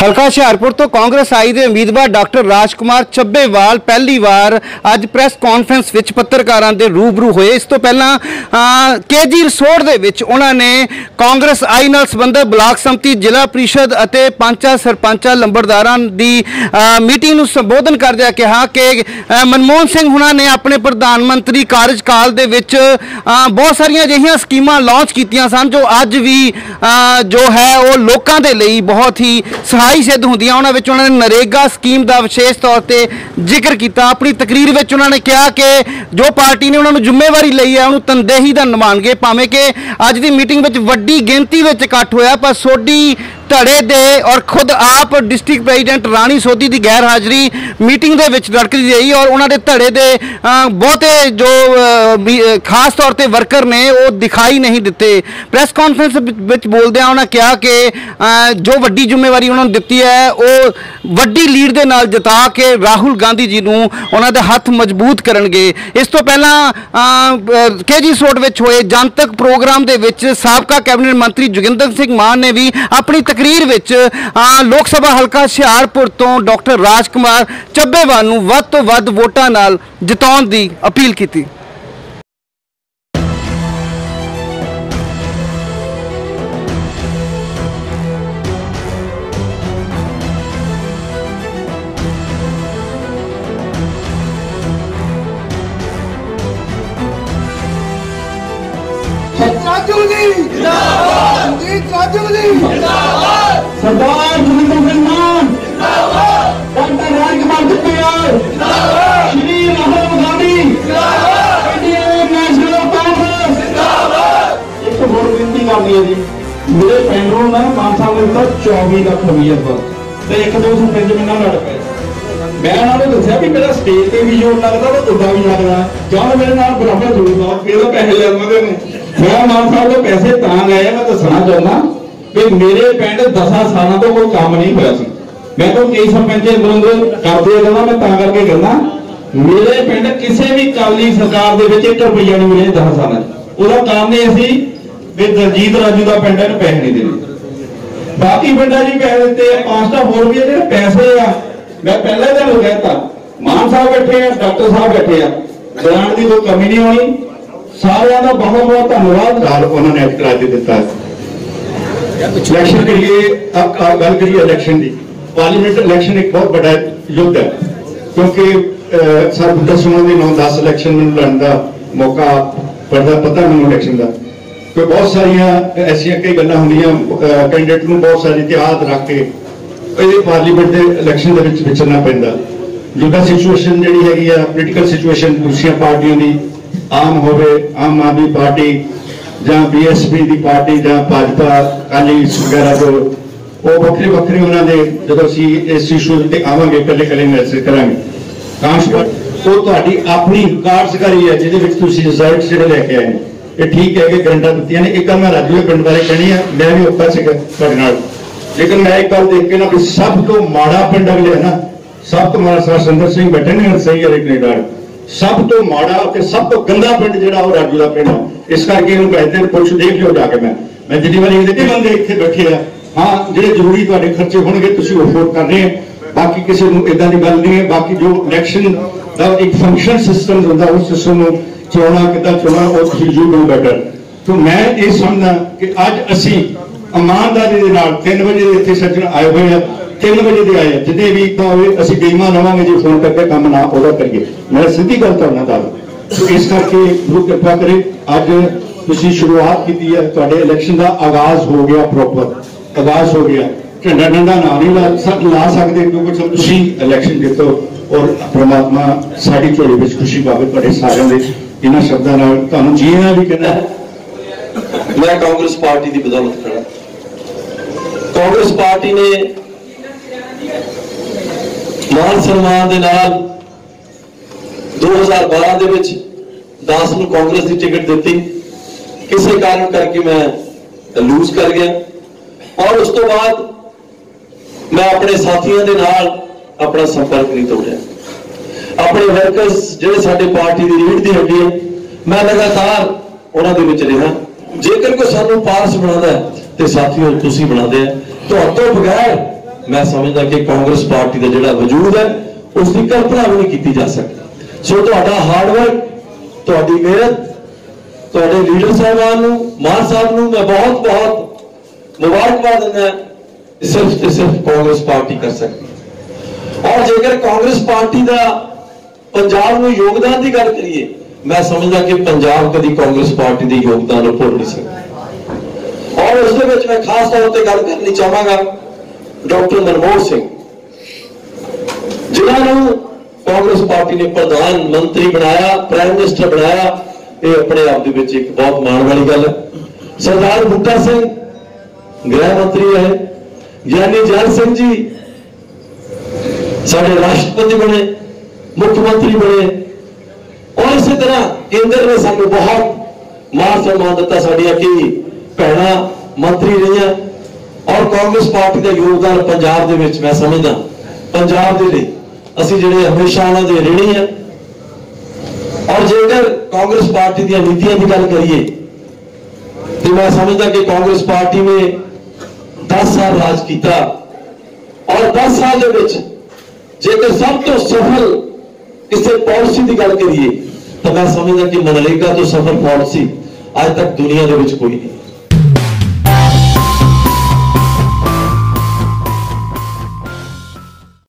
ਹਲਕਾ ਹੁਸ਼ਿਆਰਪੁਰ ਤੋਂ ਕਾਂਗਰਸ ਆਈ ਦੇ ਉਮੀਦਵਾਰ ਡਾਕਟਰ ਰਾਜਕੁਮਾਰ ਚੱਬੇਵਾਲ ਪਹਿਲੀ ਵਾਰ ਅੱਜ ਪ੍ਰੈਸ ਕਾਨਫਰੰਸ ਵਿੱਚ ਪੱਤਰਕਾਰਾਂ ਦੇ ਰੂਬਰੂ ਹੋਏ। ਇਸ ਤੋਂ ਪਹਿਲਾਂ ਕੇਜੀ ਰਿਸੋਰਟ ਦੇ ਵਿੱਚ ਉਹਨਾਂ ਨੇ ਕਾਂਗਰਸ ਆਈ ਨਾਲ ਸੰਬੰਧਿਤ ਬਲਾਕ ਸੰਮਤੀ, ਜ਼ਿਲ੍ਹਾ ਪ੍ਰੀਸ਼ਦ ਅਤੇ ਪੰਚਾਂ ਸਰਪੰਚਾਂ, ਲੰਬੜਦਾਰਾਂ ਦੀ ਮੀਟਿੰਗ ਨੂੰ ਸੰਬੋਧਨ ਕਰਦਿਆਂ ਕਿਹਾ ਕਿ ਮਨਮੋਹਨ ਸਿੰਘ ਹੁਣਾਂ ਨੇ ਆਪਣੇ ਪ੍ਰਧਾਨ ਮੰਤਰੀ ਕਾਰਜਕਾਲ ਦੇ ਵਿੱਚ ਬਹੁਤ ਸਾਰੀਆਂ ਅਜਿਹੀਆਂ ਸਕੀਮਾਂ ਲਾਂਚ ਕੀਤੀਆਂ ਸਨ ਜੋ ਅੱਜ ਵੀ ਜੋ ਹੈ ਉਹ ਲੋਕਾਂ ਦੇ ਲਈ ਬਹੁਤ ਹੀ ਸਹਾਈ ਸਿੱਧ ਹੁੰਦੀਆਂ, ਉਹਨਾਂ ਵਿੱਚ ਉਹਨਾਂ ਨੇ ਨਰੇਗਾ ਸਕੀਮ ਦਾ ਵਿਸ਼ੇਸ਼ ਤੌਰ ਤੇ ਜ਼ਿਕਰ ਕੀਤਾ। ਆਪਣੀ ਤਕਰੀਰ ਵਿੱਚ ਉਹਨਾਂ ਨੇ ਕਿਹਾ ਕਿ ਜੋ ਪਾਰਟੀ ਨੇ ਉਹਨਾਂ ਨੂੰ ਜ਼ਿੰਮੇਵਾਰੀ ਲਈ ਹੈ, ਉਹਨੂੰ ਤਨਦੇਹੀ ਦਾ ਨਿਭਾਉਣਗੇ ਭਾਵੇਂ ਕਿ ਅੱਜ ਦੀ ਮੀਟਿੰਗ ਵਿੱਚ ਵੱਡੀ ਗਿਣਤੀ ਵਿੱਚ ਇਕੱਠ ਹੋਇਆ, ਪਰ ਸੋਢੀ ਧੜੇ ਦੇ ਔਰ ਖੁਦ ਆਪ ਡਿਸਟ੍ਰਿਕਟ ਪ੍ਰੈਜ਼ੀਡੈਂਟ ਰਾਣੀ ਸੋਧੀ ਦੀ ਗੈਰ ਹਾਜ਼ਰੀ ਮੀਟਿੰਗ ਦੇ ਵਿੱਚ ਲੜਕਦੀ ਰਹੀ ਔਰ ਉਹਨਾਂ ਦੇ ਧੜੇ ਦੇ ਬਹੁਤੇ ਜੋ ਵੀ, ਖਾਸ ਤੌਰ ਤੇ ਵਰਕਰ ਨੇ ਉਹ ਦਿਖਾਈ ਨਹੀਂ ਦਿੱਤੇ। ਪ੍ਰੈਸ ਕਾਨਫਰੰਸ ਵਿੱਚ ਬੋਲਦਿਆਂ ਉਹਨਾਂ ਕਿਹਾ ਕਿ ਜੋ ਵੱਡੀ ਜ਼ਿੰਮੇਵਾਰੀ ਉਹਨਾਂ ਨੂੰ ਦਿੱਤੀ ਹੈ ਉਹ ਵੱਡੀ ਲੀਡ ਦੇ ਨਾਲ ਜਿਤਾ ਕੇ ਰਾਹੁਲ ਗਾਂਧੀ ਜੀ ਨੂੰ ਉਹਨਾਂ ਦੇ ਹੱਥ ਮਜ਼ਬੂਤ ਕਰਨਗੇ। ਇਸ ਤੋਂ ਪਹਿਲਾਂ ਕੇਜੀ ਸੋਟ ਵਿੱਚ ਹੋਏ ਜਨਤਕ ਪ੍ਰੋਗਰਾਮ ਦੇ ਵਿੱਚ ਸਾਬਕਾ ਕੈਬਨਿਟ ਮੰਤਰੀ ਜੋਗਿੰਦਰ ਸਿੰਘ ਮਾਨ ਨੇ ਵੀ ਆਪਣੀ ਤਕਰੀਰ ਵਿੱਚ ਲੋਕ ਸਭਾ ਹਲਕਾ ਹੁਸ਼ਿਆਰਪੁਰ ਤੋਂ ਡਾਕਟਰ ਰਾਜਕੁਮਾਰ ਚੱਬੇਵਾਲ ਨੂੰ ਵੱਧ ਤੋਂ ਵੱਧ ਵੋਟਾਂ ਨਾਲ ਜਿਤਾਉਣ ਦੀ ਅਪੀਲ ਕੀਤੀ। ਜਿੰਦਾਬਾਦ। ਜੀ ਰਾਜੂ ਜੀ ਸਰਦਾਰ ਜਗਿੰਦਰ ਸਿੰਘ ਮਾਨ ਜਿੰਦਾਬਾਦ। ਡਾਕਟਰ ਰਾਜਕੁਮਾਰ ਚੱਪਿਆਲ ਜਿੰਦਾਬਾਦ। ਸ਼੍ਰੀ ਰਾਹੁਲ ਗਾਂਧੀ। ਜਿੰਦਾਬਾਦ। Indian national Congress. ਜਿੰਦਾਬਾਦ। ਇੱਕ ਹੋਰ ਬੇਨਤੀ ਕਰਨੀ ਹੈ ਜੀ। ਮੇਰੇ ਪਿੰਡ ਨੂੰ ਨਾ ਮਾਨਸਾ ਨੂੰ ਤਾਂ 24 ਲੱਖ ਰੁਪਈਆ ਪਰ ਤੇ ਇੱਕ ਦੋ ਸਰਪੰਚ ਮੇਰੇ ਨਾਲ ਲੜ ਪਏ। ਮੈਂ ਉਹਨਾਂ ਨੂੰ ਦੱਸਿਆ ਵੀ ਮੇਰਾ ਸਟੇਜ ਤੇ ਵੀ ਜੋਰ ਲੱਗਦਾ ਤਾਂ ਤੁਹਾਡਾ ਵੀ ਲੱਗਦਾ। ਜਾਂ ਮੇਰੇ ਨਾਲ ਬਰਾਬਰ ਜੋੜਦਾ ਫਿਰ ਤਾਂ ਪੈਸੇ ਲੈਵਾਂਗੇ ਨੇ। ਮੈਂ ਮਾਨ ਸਾਹਿਬ ਤੋਂ ਪੈਸੇ ਤਾਂ ਲਏ ਮੈਂ ਦੱਸਣਾ ਚਾਹੁੰਦਾ ਕਿ ਮੇਰੇ ਪਿੰਡ 10 ਸਾਲਾਂ ਤੋਂ ਕੋਈ ਕੰਮ ਨਹੀਂ ਹੋਇਆ ਸੀ। ਮੈਂ ਤਾਂ ਕਈ ਸਰਪੰਚ ਅੰਦਰ ਅੰਦਰ ਕਰਦੇ ਆ ਮੈਂ ਤਾਂ ਕਰਕੇ ਕਹਿੰਦਾ, ਮੇਰੇ ਪਿੰਡ ਕਿਸੇ ਵੀ ਕਾਲੀ ਸਰਕਾਰ ਦੇ ਵਿੱਚ 1 ਰੁਪਈਆ ਨਹੀਂ ਮਿਲਿਆ 10 ਸਾਲਾਂ 'ਚ। ਉਹਦਾ ਕਾਰਨ ਇਹ ਸੀ ਵੀ ਦਲਜੀਤ ਰਾਜੂ ਦਾ ਪਿੰਡ ਇਹਨੂੰ ਪੈਸੇ ਨਹੀਂ ਦੇਣੇ। ਬਾਕੀ ਪਿੰਡਾਂ ਜੀ ਪੈਸੇ ਦਿੱਤੇ ਆ ਪਾਂਚਟਾ ਹੋਰ ਵੀ ਜਿਹੜੇ ਪੈਸੇ ਆ, ਮੈਂ ਪਹਿਲਾਂ ਹੀ ਤੁਹਾਨੂੰ ਕਹਿਤਾ, ਮਾਨ ਸਾਹਿਬ ਬੈਠੇ ਆ, ਡਾਕਟਰ ਸਾਹਿਬ ਬੈਠੇ ਆ। ਗ੍ਰਾਂਟ ਦੀ ਕੋਈ ਕਮੀ ਨਹੀਂ ਹੋਣੀ। ਸਾਰਿਆਂ ਦਾ ਬਹੁਤ ਬਹੁਤ ਧੰਨਵਾਦ। ਨਾਲ ਉਹਨਾਂ ਨੇ ਕਰਾ ਦੇ ਦਿੱਤਾ ਇਲੈਕਸ਼ਨ ਕਰੀਏ ਗੱਲ ਕਰੀਏ ਇਲੈਕਸ਼ਨ ਦੀ। ਪਾਰਲੀਮੈਂਟ ਇਲੈਕਸ਼ਨ ਇੱਕ ਬਹੁਤ ਵੱਡਾ ਯੁੱਧ ਹੈ। ਕਿਉਂਕਿ ਅਹ, ਸਰ ਬੁੱਢਾ ਸੁਣਨ ਦੇ 9-10 ਇਲੈਕਸ਼ਨ ਨੂੰ ਲੜਨ ਦਾ ਮੌਕਾ ਪੜਦਾ ਪਤਾ ਮੈਨੂੰ ਇਲੈਕਸ਼ਨ ਦਾ। ਕਿ ਬਹੁਤ ਸਾਰੀਆਂ ਐਸੀਆਂ ਕਈ ਗੱਲਾਂ ਹੁੰਦੀਆਂ ਕੈਂਡੀਡੇਟ ਨੂੰ ਬਹੁਤ ਸਾਰੇ ਇਤਿਹਾਸ ਰੱਖ ਕੇ ਇਹਦੇ ਪਾਰਲੀਮੈਂਟ ਦੇ ਇਲੈਕਸ਼ਨ ਦੇ ਵਿੱਚ ਵਿਚਰਨਾ ਪੈਂਦਾ। ਜਿਹਦਾ ਸਿਚੁਏਸ਼ਨ ਜਿਹੜੀ ਹੈਗੀ ਆ ਪੋਲੀਟੀਕਲ ਸਿਚੁਏਸ਼ਨ ਦੂਸਰੀਆਂ ਪਾਰਟੀਆਂ ਦੀ ਆਮ ਹੋਵੇ, ਆਮ ਆਦਮੀ ਪਾਰਟੀ ਜਾਂ ਬੀਐਸਪੀ ਦੀ ਪਾਰਟੀ ਜਾਂ ਭਾਜਪਾ ਕਾਲੀ ਵਗੈਰਾ ਜੋ, ਉਹ ਵੱਖਰੇ ਵੱਖਰੇ ਉਹਨਾਂ ਦੇ ਜਦੋਂ ਅਸੀਂ ਇਸ ਇਸ਼ੂ ਤੇ ਆਵਾਂਗੇ, ਇਕੱਲੇ ਇਕੱਲੇ ਮੈਸੇਜ ਕਰਾਂਗੇ। ਕਾਂਸਟੀਟਿਊਟ ਉਹ ਤੁਹਾਡੀ ਆਪਣੀ ਕਾਰਜਕਾਰੀ ਹੈ, ਜਿਹਦੇ ਵਿੱਚ ਤੁਸੀਂ ਰਿਜ਼ਲਟ ਜਿਹੜੇ ਲੈ ਕੇ ਆਏ ਨੇ। ਇਹ ਠੀਕ ਹੈ ਕਿ ਗਰੰਟਾਂ ਦਿੱਤੀਆਂ ਨੇ ਇੱਕ ਗੱਲ ਮੈਂ ਰਾਜੂ ਪਿੰਡ ਬਾਰੇ ਕਹਿਣੀ ਹੈ ਮੈਂ ਵੀ ਉੱਪਰ ਸੀਗਾ ਤੁਹਾਡੇ ਨਾਲ। ਲੇਕਿਨ ਮੈਂ ਇੱਕ ਗੱਲ ਦੇਖ ਕੇ ਨਾ ਵੀ ਸਭ ਤੋਂ ਮਾੜਾ ਪਿੰਡ ਅਗਲੇ ਹੈ ਨਾ, ਸਭ ਤੋਂ ਮਾੜਾ ਸਰ ਸੁੰਦਰ ਸਿੰਘ ਬੈਠੇ ਨੇ, ਸਹੀ ਹੈ ਕੈਨੇਡਾ ਸਭ ਤੋਂ ਮਾੜਾ ਤੇ ਸਭ ਤੋਂ ਗੰਦਾ ਪਿੰਡ ਜਿਹੜਾ ਉਹ ਰਾਜੂ ਦਾ ਪਿੰਡ ਹੈ ਇਸ ਕਰਕੇ ਇਹਨੂੰ ਕਹਿੰਦੇ ਨੇ ਪੁੱਛ ਦੇਖ ਲਿਓ ਜਾ ਕੇ ਮੈਂ। ਮੈਂ ਜਿੰਨੀ ਵਾਰੀ ਇਹਦੇ ਬੰਦੇ ਇੱਥੇ ਬੈਠੇ ਆ। ਹਾਂ, ਜਿਹੜੇ ਜ਼ਰੂਰੀ ਤੁਹਾਡੇ ਖਰਚੇ ਹੋਣਗੇ, ਤੁਸੀਂ ਉਹ ਅਫੋਰਡ ਕਰ ਰਹੇ ਆ। ਬਾਕੀ ਕਿਸੇ ਨੂੰ ਇਦਾਂ ਦੀ ਗੱਲ ਨਹੀਂ ਹੈ। ਬਾਕੀ ਜੋ ਇਲੈਕਸ਼ਨ ਦਾ ਇੱਕ ਫੰਕਸ਼ਨ ਸਿਸਟਮ ਹੁੰਦਾ, ਉਸ ਸਿਸਟਮ ਨੂੰ ਚੋਣਾ ਕਿੱਦਾਂ ਚਲਾਉਣਾ, ਉਹ ਯੂ ਡੂ ਬੈਟਰ ਤੋਂ ਮੈਂ ਇਹ ਸਮਝਦਾ ਕਿ ਅੱਜ ਅਸੀਂ ਇਮਾਨਦਾਰੀ ਦੇ ਨਾਲ 3 ਵਜੇ ਇੱਥੇ ਸੱਜਣ ਆਏ ਹੋਏ ਆ। 3 ਵਜੇ ਦੇ ਆਏ ਆ। ਜਿੱਦੇ ਵੀ ਤਾਂ ਹੋਵੇ ਅਸੀਂ ਬੇਈਮਾਨ ਹੋਵਾਂਗੇ ਜੇ ਫੋਨ ਕਰਕੇ ਕੰਮ ਨਾ ਉਹਦਾ ਕਰੀਏ। ਮੈਂ ਸਿੱਧੀ ਗੱਲ ਕਰਨਾ ਦੱਸ ਇਸ ਕਰਕੇ ਗੁਰੂ ਕਿਰਪਾ ਕਰੇ, ਅੱਜ ਤੁਸੀਂ ਸ਼ੁਰੂਆਤ ਕੀਤੀ ਹੈ ਤੁਹਾਡੇ ਇਲੈਕਸ਼ਨ ਦਾ ਆਗਾਜ਼ ਹੋ ਗਿਆ ਪ੍ਰੋਪਰ ਆਗਾਜ਼ ਹੋ ਗਿਆ। ਝੰਡਾ ਡੰਡਾ ਨਾ ਨਹੀਂ ਲਾ ਸਕਦੇ, ਕਿਉਂਕਿ ਸਭ ਤੁਸੀਂ ਇਲੈਕਸ਼ਨ ਜਿੱਤੋ ਔਰ ਪ੍ਰਮਾਤਮਾ ਸਾਡੀ ਝੋਲੀ ਵਿੱਚ ਖੁਸ਼ੀ ਪਾਵੇ ਤੁਹਾਡੇ ਸਾਰਿਆਂ ਦੇ। ਇਹਨਾਂ ਸ਼ਬਦਾਂ ਨਾਲ ਤੁਹਾਨੂੰ ਜੀਣਾ ਵੀ ਕਹਿੰਦਾ ਮੈਂ ਕਾਂਗਰਸ ਪਾਰਟੀ ਦੀ ਬਦੌਲਤ ਖੜਾ ਕਾਂਗਰਸ ਪਾਰਟੀ ਨੇ ਮਾਨ ਸਨਮਾਨ ਦੇ ਨਾਲ 2012 ਦੇ ਵਿੱਚ ਦਾਸ ਨੂੰ ਕਾਂਗਰਸ ਦੀ ਟਿਕਟ ਦਿੱਤੀ। ਕਿਸੇ ਕਾਰਨ ਕਰਕੇ ਮੈਂ ਲੂਜ਼ ਕਰ ਗਿਆ। ਔਰ ਉਸ ਤੋਂ ਬਾਅਦ ਮੈਂ ਆਪਣੇ ਸਾਥੀਆਂ ਦੇ ਨਾਲ ਆਪਣਾ ਸੰਪਰਕ ਨਹੀਂ ਤੋੜਿਆ। ਆਪਣੇ ਵਰਕਰਸ ਜਿਹੜੇ ਸਾਡੇ ਪਾਰਟੀ ਦੀ ਰੀੜ ਦੀ ਹੱਡੀ ਹੈ ਮੈਂ ਲਗਾਤਾਰ ਉਹਨਾਂ ਦੇ ਵਿੱਚ ਰਿਹਾ। ਜੇਕਰ ਕੋਈ ਸਾਨੂੰ ਪਾਰਸ ਬਣਾਉਂਦਾ ਹੈ, ਤੇ ਸਾਥੀਓ ਤੁਸੀਂ ਬਣਾਉਂਦੇ ਆ। ਤੁਹਾਡੇ ਬਗੈਰ ਮੈਂ ਸਮਝਦਾ ਕਿ ਕਾਂਗਰਸ ਪਾਰਟੀ ਦਾ ਜਿਹੜਾ ਵਜੂਦ ਹੈ ਉਸ ਦੀ ਕਲਪਨਾ ਵੀ ਨਹੀਂ ਕੀਤੀ ਜਾ ਸਕਦੀ। ਸੋ ਤੁਹਾਡਾ ਹਾਰਡ ਵਰਕ ਤੁਹਾਡੀ ਮਿਹਨਤ, ਤੁਹਾਡੇ ਲੀਡਰ ਸਾਹਿਬਾਨ ਨੂੰ, ਮਾਨ ਸਾਹਿਬ ਨੂੰ ਮੈਂ ਬਹੁਤ ਬਹੁਤ ਮੁਬਾਰਕਬਾਦ ਦਿੰਦਾ ਸਿਰਫ ਤੇ ਸਿਰਫ ਕਾਂਗਰਸ ਪਾਰਟੀ ਕਰ ਸਕਦੀ ਔਰ ਜੇਕਰ ਕਾਂਗਰਸ ਪਾਰਟੀ ਦਾ ਪੰਜਾਬ ਨੂੰ ਯੋਗਦਾਨ ਦੀ ਗੱਲ ਕਰੀਏ, ਮੈਂ ਸਮਝਦਾ ਕਿ ਪੰਜਾਬ ਕਦੀ ਕਾਂਗਰਸ ਪਾਰਟੀ ਦੇ ਯੋਗਦਾਨ ਨੂੰ ਭੁੱਲ ਨਹੀਂ ਸਕਦਾ। ਔਰ ਉਸ ਦੇ ਵਿੱਚ ਮੈਂ ਖਾਸ ਤੌਰ ਤੇ ਗੱਲ ਕਰਨੀ ਚਾਹਾਂਗਾ ਡਾਕਟਰ ਮਨਮੋਹਨ ਸਿੰਘ। ਜਿਨ੍ਹਾਂ ਨੂੰ ਕਾਂਗਰਸ ਪਾਰਟੀ ਨੇ ਪ੍ਰਧਾਨ ਮੰਤਰੀ ਬਣਾਇਆ ਪ੍ਰਾਈਮ ਮਿਨਿਸਟਰ ਬਣਾਇਆ, ਇਹ ਆਪਣੇ ਆਪ ਦੇ ਵਿੱਚ ਇੱਕ ਬਹੁਤ ਮਾਣ ਵਾਲੀ ਗੱਲ ਹੈ। ਸਰਦਾਰ ਬੁੱਟਾ ਸਿੰਘ ਗ੍ਰਹਿ ਮੰਤਰੀ ਹੈ। ਗਿਆਨੀ ਜੈਲ ਸਿੰਘ ਜੀ ਸਾਡੇ ਰਾਸ਼ਟਰਪਤੀ ਬਣੇ, ਮੁੱਖ ਮੰਤਰੀ ਬਣੇ। ਔਰ ਇਸੇ ਤਰ੍ਹਾਂ ਕੇਂਦਰ ਨੇ ਸਾਨੂੰ ਬਹੁਤ ਮਾਣ ਸਨਮਾਨ ਦਿੱਤਾ ਸਾਡੀਆਂ ਕੀ ਭੈਣਾਂ ਮੰਤਰੀ ਰਹੀਆਂ। ਔਰ ਕਾਂਗਰਸ ਪਾਰਟੀ ਦਾ ਯੋਗਦਾਨ ਪੰਜਾਬ ਦੇ ਵਿੱਚ ਮੈਂ ਸਮਝਦਾ, ਪੰਜਾਬ ਦੇ ਲਈ ਅਸੀਂ ਜਿਹੜੇ ਹਮੇਸ਼ਾ ਉਹਨਾਂ ਦੇ ਰਿਣੀ ਆ। ਔਰ ਜੇਕਰ ਕਾਂਗਰਸ ਪਾਰਟੀ ਦੀਆਂ ਨੀਤੀਆਂ ਦੀ ਗੱਲ ਕਰੀਏ, ਤੇ ਮੈਂ ਸਮਝਦਾ ਕਿ ਕਾਂਗਰਸ ਪਾਰਟੀ ਨੇ 10 ਸਾਲ ਰਾਜ ਕੀਤਾ। ਔਰ 10 ਸਾਲ ਦੇ ਵਿੱਚ ਜੇਕਰ ਸਭ ਤੋਂ ਸਫਲ ਕਿਸੇ ਪਾਲਿਸੀ ਦੀ ਗੱਲ ਕਰੀਏ, ਤਾਂ ਮੈਂ ਸਮਝਦਾ ਕਿ ਮਨਰੇਗਾ ਤੋਂ ਸਫਲ ਪਾਲਿਸੀ ਅੱਜ ਤੱਕ ਦੁਨੀਆ ਦੇ ਵਿੱਚ ਕੋਈ ਨਹੀਂ।